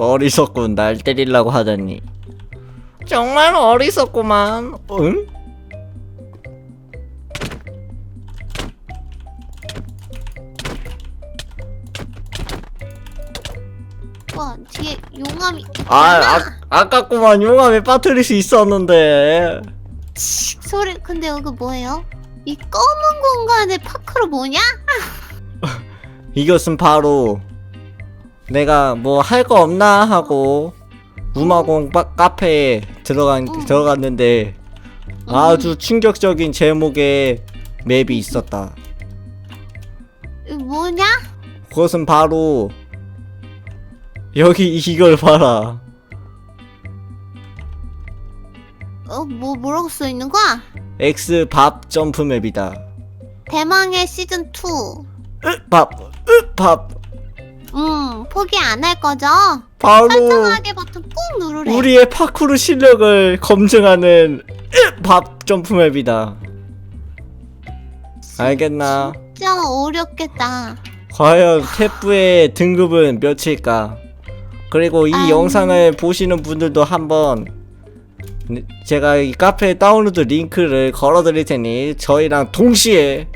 어리석군 날 때리려고 하다니 정말 어리석구만 응? 와 뒤에 용암이 아, 아 아깝구만 용암에 빠뜨릴 수 있었는데 치, 소리 근데 여기 뭐예요? 이 검은 공간에 파크로 뭐냐? 이것은 바로 내가 뭐 할 거 없나 하고 우마공 빠- 카페에 들어간 응. 들어갔는데 아주 충격적인 제목의 맵이 있었다. 이거 뭐냐? 그것은 바로 여기 이걸 봐라. 어 뭐 뭐라고 써 있는 거야? X 밥 점프 맵이다. 대망의 시즌 2. 밥, 으, 밥. 음 포기 안 할 거죠? 바로 설정하기 버튼 꾹 누르래. 우리의 파쿠르 실력을 검증하는 으, 밥 점프 맵이다. 알겠나? 진짜 어렵겠다. 과연 태프의 등급은 몇일까? 그리고 이 아유. 영상을 보시는 분들도 한번 네, 제가 이 카페 다운로드 링크를 걸어드릴 테니 저희랑 동시에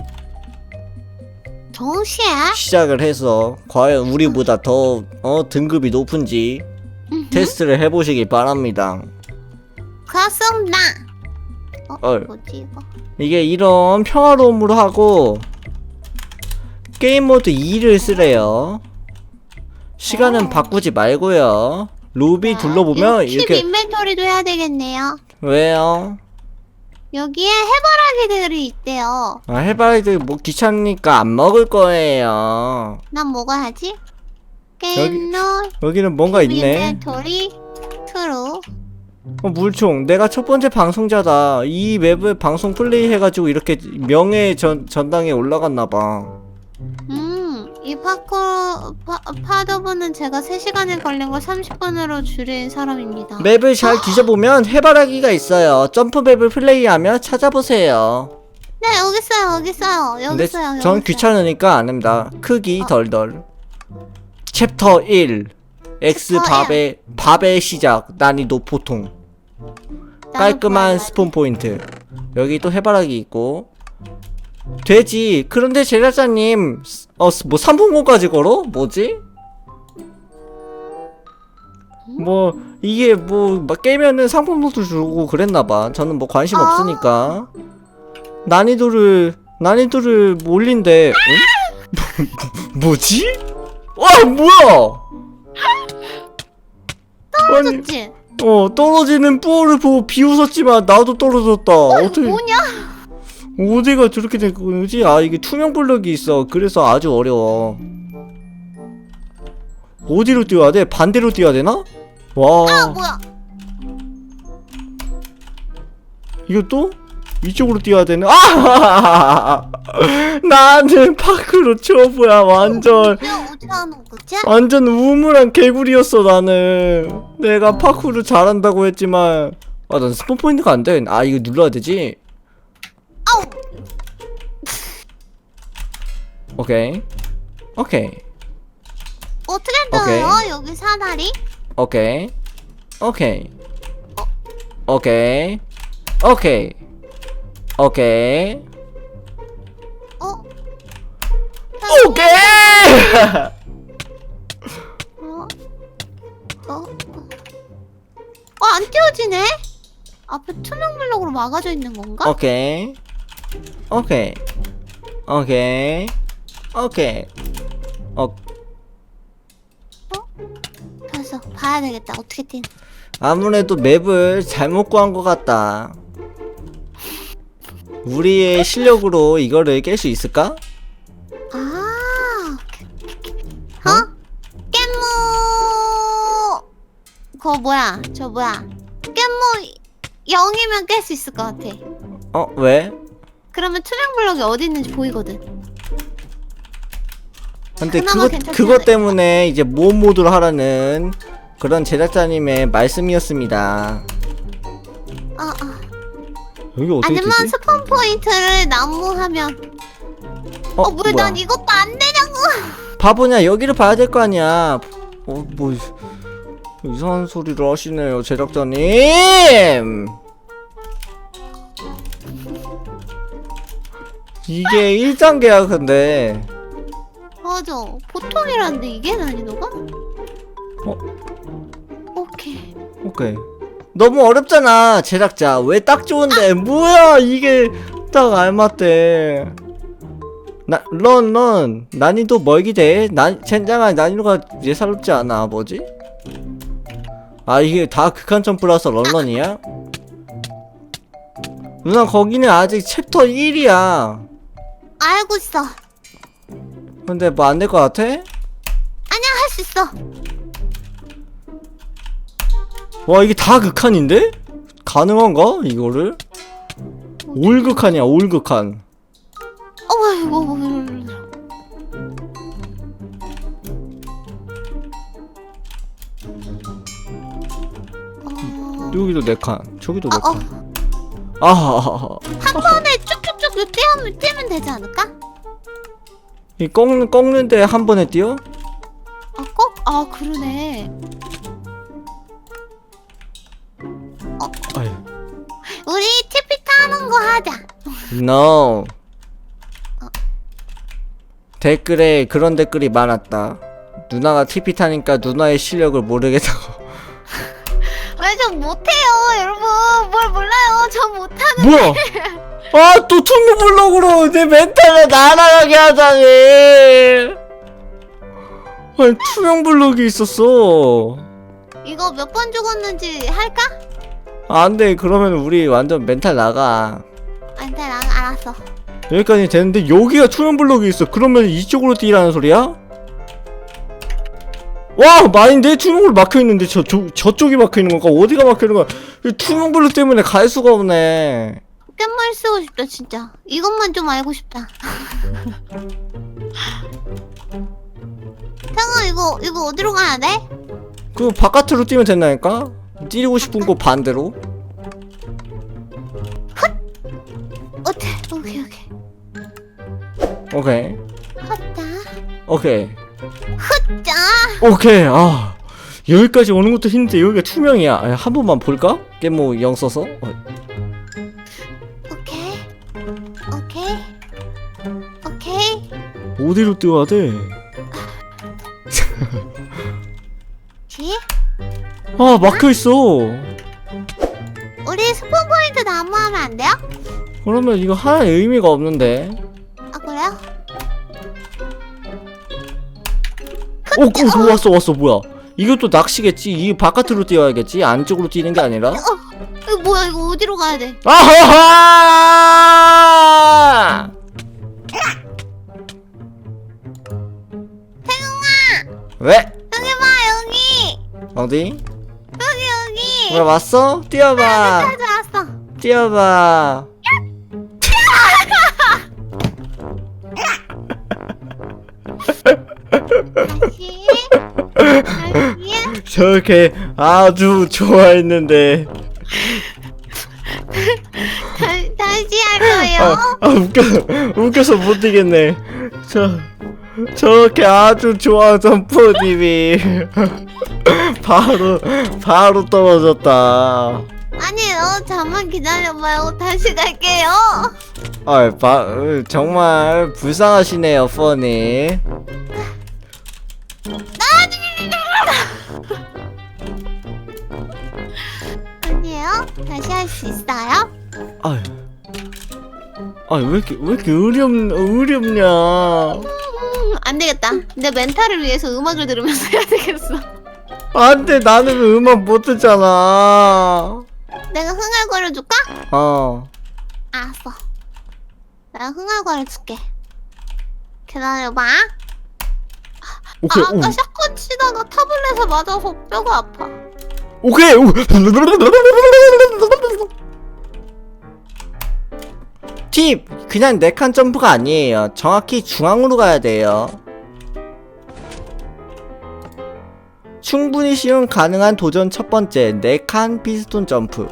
동시에 시작을 해서 과연 우리보다 더 어, 등급이 높은지 음흠. 테스트를 해보시기 바랍니다. 그렇습니다. 어 어. 뭐지 이거? 이게 이런 평화로움으로 하고 게임 모드 2를 쓰래요. 시간은 오. 바꾸지 말고요. 로비 둘러보면 킵 이렇게 인벤토리도 해야 되겠네요. 왜요? 여기에 해바라기들이 있대요. 아, 해바라기 뭐 귀찮으니까 안 먹을 거예요. 난 하지? 게임로 여기는 뭔가 있네. 인벤토리 트루. 어, 물총. 내가 첫 번째 방송자다. 이 맵을 방송 플레이 해가지고 이렇게 명예 전, 전당에 올라갔나 봐. 음, 이 파커 파, 파더분은 제가 3시간에 걸린 걸 30분으로 줄인 사람입니다. 맵을 잘 뒤져보면 해바라기가 있어요. 점프 맵을 플레이하며 찾아보세요. 네, 여기 있어요. 여기 있어요. 여기 근데 있어요. 여기 전 있어요. 귀찮으니까 안 합니다. 크기 어. 덜덜. 챕터 1. X 챕터 밥의 밥의 시작 난이도 보통. 깔끔한 보여요. 스폰 포인트. 여기 또 해바라기 있고. 돼지. 그런데 제작자님, 어, 뭐 3분고까지 걸어? 뭐지? 뭐 이게 뭐 막 깨면은 상품도 주고 그랬나봐. 저는 뭐 관심 아. 없으니까 난이도를 난이도를 뭐 올린대. 응? 뭐지? 와 뭐야? 아니, 떨어졌지? 어 떨어지는 뿌어를 보고 비웃었지만 나도 떨어졌다. 어떻게 뭐냐? 어디가 저렇게 된 거지? 아 이게 투명 블럭이 있어. 그래서 아주 어려워. 어디로 뛰어야 돼? 반대로 뛰어야 되나? 와 아, 뭐야? 이거 또 이쪽으로 뛰어야 되네. 아 나는 파크로 초보야 완전 어떻게 하는 거지? 완전 우물한 개구리였어 나는. 내가 파크를 잘한다고 했지만 아 난 스폰 포인트가 안 돼. 아 이거 눌러야 되지. 아우! 오케이 오케이 어떻게 떠요? 여기 사다리? 오케이 오케이 오케이 오케이 오케이 어? 오케이 어? 어? 어, 안 띄워지네? 앞에 투명 블록으로 막아져 있는 건가? 오케이 오케이 오케이 오케이 어 됐어. 봐야 되겠다. 어떻게 뛰는 아무래도 맵을 잘못 구한 것 같다 우리의 실력으로 이거를 깰 수 있을까? 아, 어? 깻모 그거 뭐야? 저 뭐야? 깻모 0이면 깰 수 있을 것 같아. 어 왜? 그러면 투명 블럭이 어디 있는지 보이거든. 근데 그나마 그것? 때문에 이제 모험 모드로 하라는 그런 제작자님의 말씀이었습니다. 아, 아. 여기 어떻게 아니면 되지? 스폰 포인트를 나무하면 어, 어, 왜난 이것도 안 되냐고. 바보냐? 여기를 봐야 될 거 아니야. 어, 뭐 이상한 소리를 하시네요, 제작자님! 이게 1단계야, 근데. 맞아. 보통이란데 이게 난이도가? 어? 오케이. 오케이. 너무 어렵잖아, 제작자. 왜 딱 좋은데? 뭐야, 이게 딱 알맞대. 나, 런, 런. 난이도 멀기 돼. 난, 젠장아, 난이도가 예사롭지 않아. 뭐지? 아, 이게 다 극한 점프라서 런런이야? 누나, 거기는 아직 챕터 1이야. 알고 있어. 근데 뭐 안 될 것 같아? 아니야 할수 있어. 와, 이게 다 극한인데? 가능한가? 이거를? 올 극한이야, 올 극한. 어 이거 뭐 이러- 어... 여기도 네 칸, 저기도 네 어, 어. 칸. 아, 한 번에 쭉 쭉쭉 뛰면, 뛰면 되지 않을까? 이 꺾는 꺾는데 한 번에 뛰어? 아, 꼭? 아, 그러네. 아유, 우리 TP 타는 거 하자. no. 댓글에 그런 댓글이 많았다. 누나가 TP 타니까 누나의 실력을 모르겠다고. 왜저 못해요, 여러분. 뭘 몰라요. 저 못하는. 뭐야? 아, 또 투명 블록으로 내 멘탈을 날아가게 하다니. 아니, 투명 블록이 있었어. 이거 몇 번 죽었는지 할까? 안 돼. 그러면 우리 완전 멘탈 나가. 안 돼, 나 알았어. 여기까지 되는데 여기가 투명 블록이 있어. 그러면 이쪽으로 뛰라는 소리야? 와 말인데 투명 블록 막혀 있는데 저, 저 저쪽이 막혀 있는 건가? 어디가 막혀 있는 거야? 이 투명 블록 때문에 갈 수가 없네. 포켓몬 쓰고 싶다, 진짜. 이것만 좀 알고 싶다. 태가 이거, 이거 어디로 가야 돼? 그 바깥으로 뛰면 된다니까? 뛰고 싶은 곳 반대로. 어때? 오케이, 오케이. 오케이. 헛다. 오케이. 자, 오케이. 아 여기까지 오는 것도 힘든데 여기가 투명이야. 아, 한 번만 볼까? 깨모 영 써서. 어, 오케이. 오케이. 어디로 뛰어야 돼? 지? 아 막혀 있어. 우리 스폰 포인트 나무하면 안 돼요? 그러면 이거 하나의 의미가 없는데. 아, 그래요? 오, 오, 왔어, 왔어, 뭐야? 이것도 낚시겠지? 이 바깥으로 뛰어야겠지? 안쪽으로 뛰는 게 아니라? 이거 뭐야, 이거 어디로 가야 돼? 아하하! 왜? 여기 봐, 여기! 어디? 여기, 여기! 왜 왔어? 뛰어봐, 찾아왔어. 뛰어봐. 다시. 다시. 저렇게 아주 좋아했는데. 다- 다시 할 거예요. 아, 아 웃겨, 웃겨서 못 뛰겠네. 저, 저렇게 아주 좋아하던 포님이 바로, 바로 떨어졌다. 아니요, 잠만 기다려봐요. 다시 갈게요. 아, 바, 정말 불쌍하시네요, 포니. 아 다시 할 수 있어요? 아유, 아유 왜 이렇게 왜 이렇게 어렵 어렵냐? 음, 안 되겠다. 내 멘탈을 위해서 음악을 들으면서 해야 되겠어. 안돼, 나는 음악 못 듣잖아. 내가 흥얼거려 줄까? 어, 알았어. 내가 흥얼거려 줄게. 기다려봐. 오케이, 아, 오, 아까 샷건 치다가 타블렛에 맞아서 뼈가 아파. 오케이. 오. 팁! 그냥 네 칸 점프가 아니에요. 정확히 중앙으로 가야 돼요. 충분히 쉬운 가능한 도전 첫 번째, 네 칸 피스톤 점프.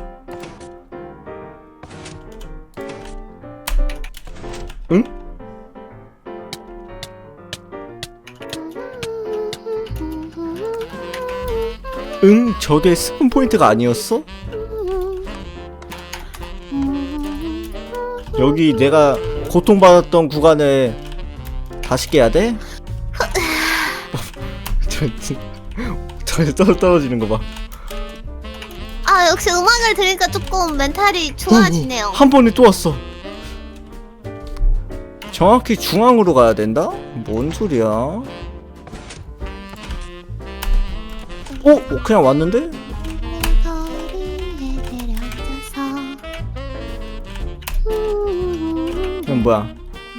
응? 응 저게 스폰 포인트가 아니었어? 여기 내가 고통받았던 구간을 다시 깨야 돼? 저, 저, 저 떨어, 떨어지는 거 봐. 아 역시 음악을 들으니까 조금 멘탈이 좋아지네요. 한 번에 또 왔어. 정확히 중앙으로 가야 된다? 뭔 소리야? 어? 어, 그냥 왔는데? 이건 뭐야?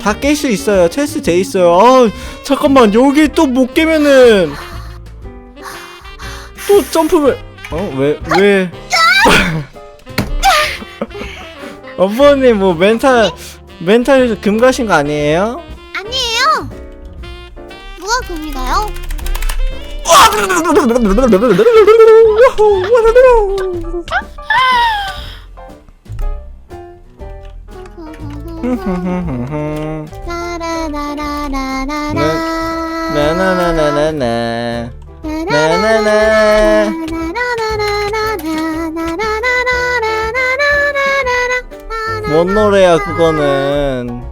다 깰 수 있어요. 테스트 돼 있어요. 아, 잠깐만. 여기 또 못 깨면은 또 점프를 어? 왜 왜? 어머님 뭐 멘탈 멘탈 금 가신 거? 아니에요. 나나나나나나 나나나 뭔 노래야 그거는?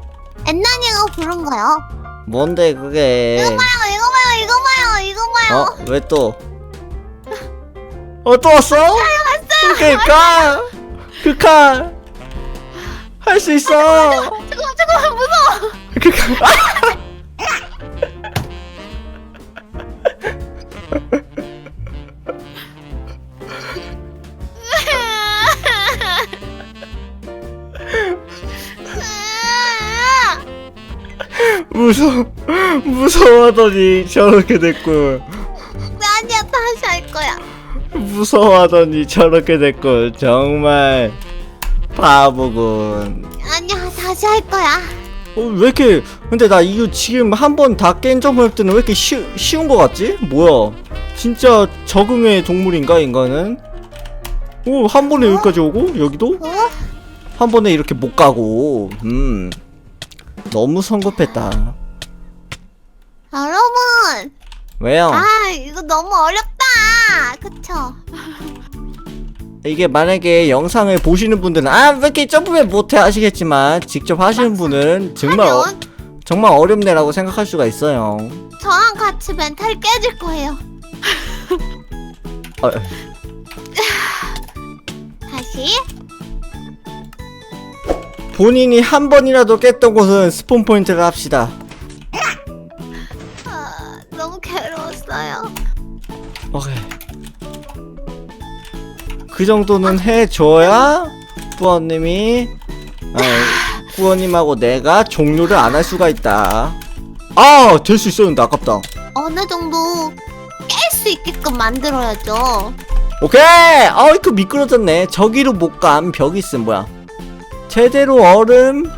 엔나니가 부른 거요. 뭔데 그게 어? 왜 또? 어 또 왔어? 그니까 그카 할수 있어 잠깐만, 잠깐만, 무서워. 그카 무서 무서워하더니 저렇게 됐군. 무서워하더니 저렇게 됐군 정말 바보군 아니야, 다시 할 거야. 어, 왜 이렇게 근데 나 이거 지금 한 번 다 깬 점프 때는 왜 이렇게 쉬, 쉬운 거 같지? 뭐야 진짜 적응의 동물인가 인간은? 오 한 번에 여기까지 오고 여기도 어? 한 번에 이렇게 못 가고 음 너무 성급했다 여러분, 왜요? 아 이거 너무 어렵다. 그쵸? 이게 만약에 영상을 보시는 분들은 아왜 이렇게 점프를 못해 하시겠지만 직접 하시는 분은 정말 어, 하면 정말 어렵네라고 생각할 수가 있어요 저랑 같이 멘탈 깨질 거예요. 어, 다시. 본인이 한 번이라도 깼던 곳은 스폰 포인트를 합시다 아, 너무 괴로웠어요. 오케이. 그 정도는 해줘야 꾸원님이 아니, 꾸원님하고 내가 종료를 안 할 수가 있다. 아, 될 수 있었는데 아깝다. 어느 정도 깰 수 있게끔 만들어야죠. 오케이. 아, 이거 미끄러졌네. 저기로 못 간 벽이 있음 뭐야? 제대로 얼음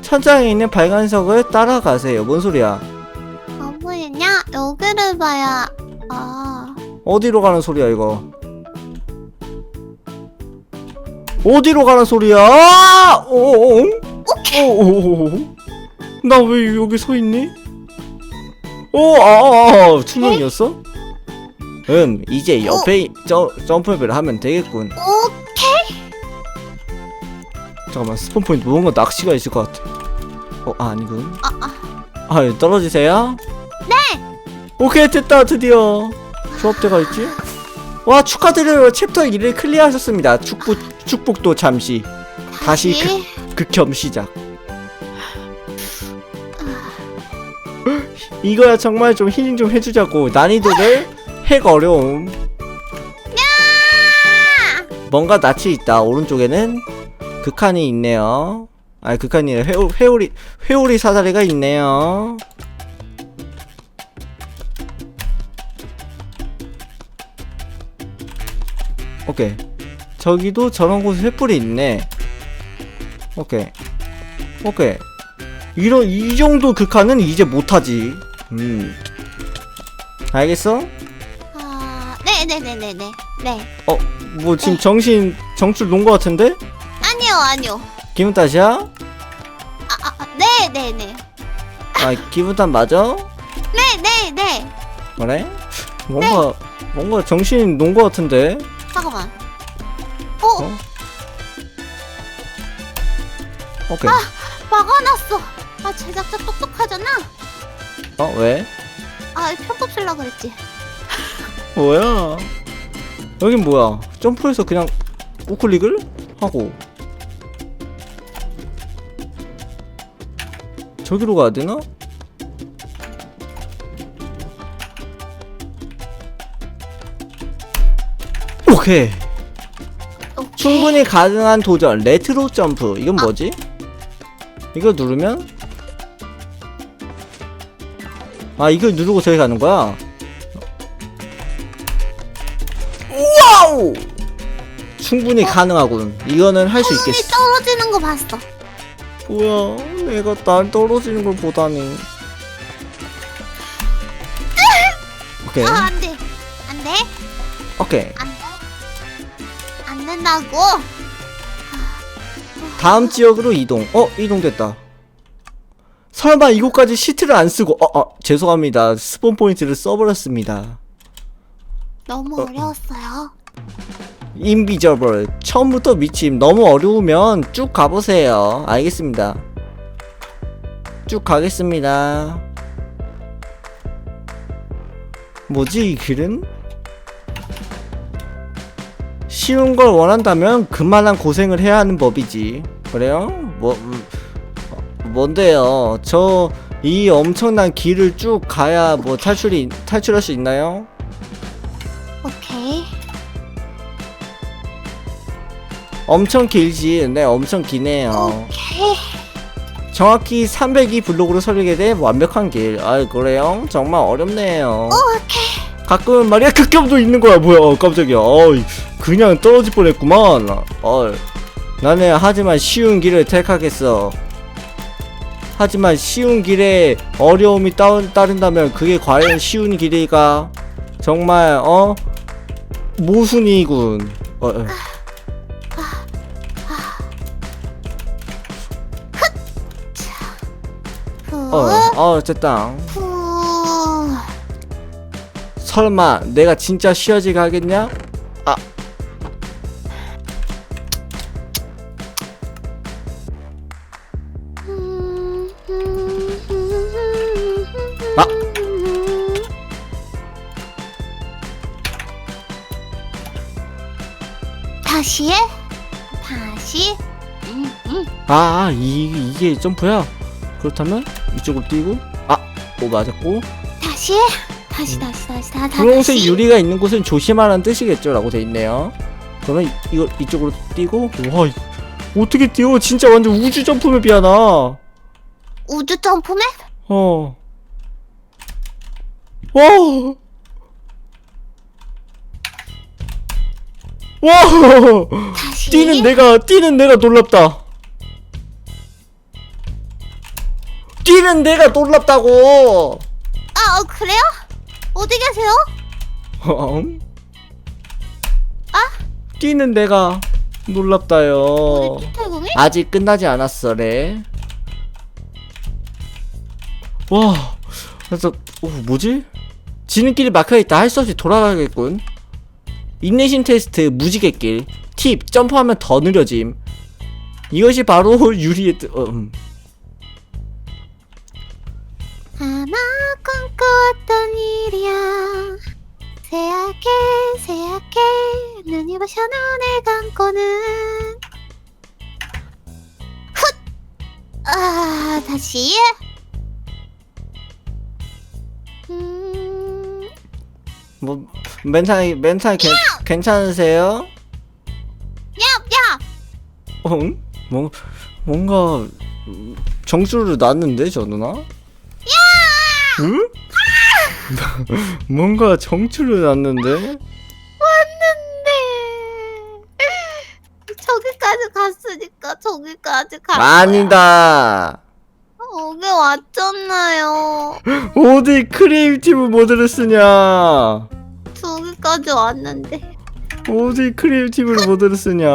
천장에 있는 발간석을 따라가세요. 뭔 소리야? 어 보이냐? 여기를 봐야. 아, 어디로 가는 소리야 이거? 어디로 가는 소리야? 아! 오, 오, 오, 나왜 여기 서 있니? 오, 아, 아, 아, 투명이었어? 음, 이제 옆에 저, 점프를 하면 되겠군. 오케이. 잠깐만, 스폰 포인트 뭔가 낚시가 있을 것 같아. 어, 아, 아니군. 아, 아. 아, 떨어지세요? 네! 오케이, 됐다, 드디어. 조합대가 있지? 와, 축하드려요. 챕터 1을 클리어하셨습니다. 축복, 축복도 잠시. 다시 그, 극혐 시작. 이거야 정말 좀 힐링 좀 해주자고. 난이도를 핵 어려움. 뭔가 낯이 있다. 오른쪽에는 극한이 있네요. 아니 극한이 아니라 회오, 회오리 회오리 사다리가 있네요. 오케이. 저기도 저런 곳에 횃불이 있네. 오케이. 오케이. 이런 이 정도 극한은 이제 못하지. 음. 알겠어? 아, 네네네네네. 네. 어, 뭐 지금 정신 정줄 놓은 것 같은데? 아니요, 아니요. 기분 탓이야? 아, 아, 아, 네네네. 아, 기분 탓 맞아? 네네네. 그래? 뭔가 뭔가 정신이 논것 같은데 잠깐만. 오케이 막아놨어. 아 제작자 똑똑하잖아. 어 왜? 아 편법 쓸라 그랬지. 뭐야 여긴 뭐야 점프해서 그냥 우클릭을 하고 저기로 가야 되나? 오케이 오케이. 충분히 가능한 도전 레트로 점프 이건 뭐지? 이거 누르면 아 이걸 누르고 저기 가는 거야 와우 충분히 가능하군 이거는 할 수 있겠어 떨어지는 거 봤어. 뭐야 내가 날 떨어지는 걸 보다니 오케이 아 안돼. 안돼. 오케이 안돼. 안 된다고. 다음 지역으로 이동. 어, 이동됐다. 설마 이곳까지 시트를 안 쓰고, 어, 어, 죄송합니다. 스폰 포인트를 써버렸습니다. 너무 어, 어려웠어요. 인비저블. 처음부터 미침. 너무 어려우면 쭉 가보세요. 알겠습니다. 쭉 가겠습니다. 뭐지, 이 길은? 쉬운 걸 원한다면 그만한 고생을 해야 하는 법이지. 그래요? 뭐, 음, 어, 뭔데요? 저 이 엄청난 길을 쭉 가야 뭐 탈출이 탈출할 수 있나요? 오케이. 엄청 길지. 네, 엄청 기네요. 오케이. 정확히 302 블록으로 설계된 완벽한 길. 아, 그래요? 정말 어렵네요. 오케이. 가끔은 말이야 극혐도 있는 거야. 뭐야? 어, 깜짝이야. 어이, 그냥 떨어질 뻔했구만. 어, 나는 하지만 쉬운 길을 택하겠어. 하지만 쉬운 길에 어려움이 따, 따른다면 그게 과연 쉬운 길일까? 정말 어 모순이군. 어, 어. 후. 어, 어, 됐다. 후. 설마 내가 진짜 쉬어지게 하겠냐? 다시 해? 다시? 음, 음. 아, 이, 이게 점프야? 그렇다면 이쪽으로 뛰고, 아, 오 맞았고, 다시 해? 다시 다시 다시 다, 다 분홍색 다시? 유리가 있는 곳은 조심하라는 뜻이겠죠라고 돼 있네요. 그러면 이- 이거 이쪽으로 뛰고, 와, 이- 어떻게 뛰어? 진짜 완전 우주 점프맵이야 나. 우주 점프맨? 어. 와. 와. 다시 뛰는 내가 뛰는 내가 놀랍다. 뛰는 내가 놀랍다고. 아 어, 그래요? 어디 계세요? 음? 뛰는 내가 놀랍다요. 태국이? 아직 끝나지 않았어래. 와, 그래서 어, 뭐지? 지름길이 막혀 있다. 할 수 없이 돌아가겠군. 인내심 테스트 무지개길. 팁 점프하면 더 느려짐. 이것이 바로 유리의 뜻. 어, 음. 아마 꿈꿔왔던 일이야 새하게 새하게 눈이 부셔 눈을 감고는 훗아 다시 음 뭐 멘탈 멘탈 괜, 괜찮으세요? 야! 어? 응? 뭐 뭔가 음, 정수를 놨는데 저 누나? 응? 뭔가 정수를 놨는데? 왔는데 저기까지 갔으니까 저기까지 가 아니다. 여기 왔잖아요 어디 크리에이티브 모드를 쓰냐? 저기까지 왔는데 어디 크리에이티브 모드를 쓰냐?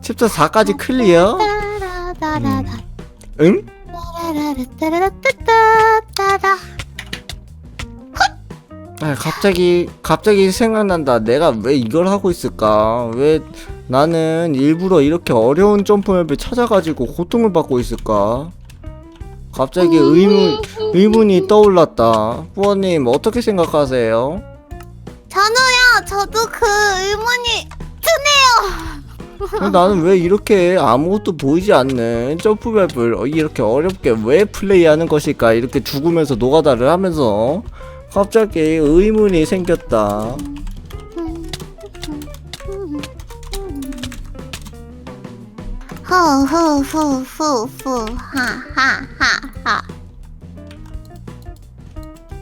챕터 4까지 클리어? 따라라라라 응? 아, 갑자기 갑자기 생각난다. 내가 왜 이걸 하고 있을까? 왜 나는 일부러 이렇게 어려운 점프맵을 찾아가지고 고통을 받고 있을까? 갑자기 의문 의문이 떠올랐다. 부모님 어떻게 생각하세요? 전우야, 저도 그 의문이 나는 왜 이렇게 아무것도 보이지 않는 점프맵을 어, 이렇게 어렵게 왜 플레이하는 것일까? 이렇게 죽으면서 노가다를 하면서 갑자기 의문이 생겼다. 후후후후후 하하하하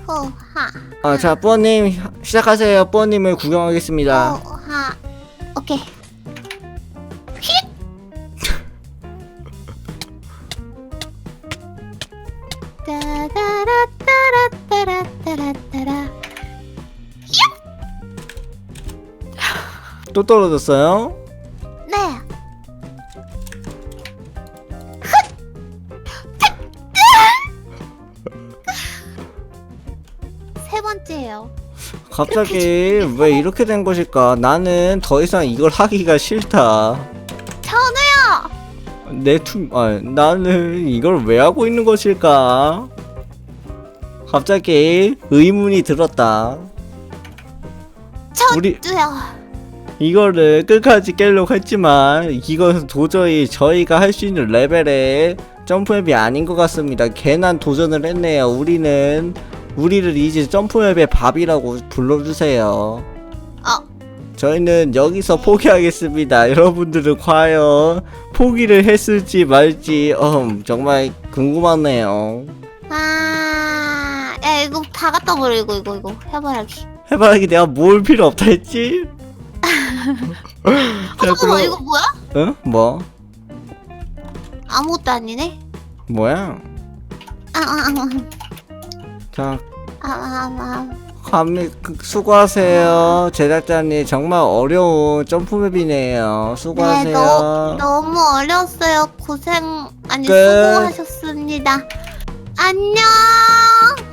후하 아, 자, 뿌어님 시작하세요. 뿌어님을 구경하겠습니다. 후하 오케이 따라라따라따라따라따라 또 떨어졌어요? 세 번째예요. 갑자기 왜 이렇게 된 것일까? 나는 더 이상 이걸 하기가 싫다. 전우야! 내 투, 아, 나는 이걸 왜 하고 있는 것일까? 갑자기 의문이 들었다. 우리 저도요. 이거를 끝까지 깨려고 했지만 이것은 도저히 저희가 할 수 있는 레벨의 점프맵이 아닌 것 같습니다. 괜한 도전을 했네요. 우리는 우리를 이제 점프맵의 밥이라고 불러주세요. 어, 저희는 여기서 포기하겠습니다. 여러분들은 과연 포기를 했을지 말지 음, 정말 궁금하네요. 아, 야 이거 다 갖다 버려 이거 이거 이거 해바라기. 해바라기 내가 뭘 필요 없다 했지? 어, 자, 잠깐만 이거 뭐야? 응? 뭐? 아무것도 아니네. 뭐야? 아, 아, 자, 아, 아, 아, 아. 감히 그, 수고하세요. 제작자님 정말 어려운 점프맵이네요. 네, 수고하세요. 너, 너무 어려웠어요. 고생 아니 끝. 수고하셨습니다. 안녕.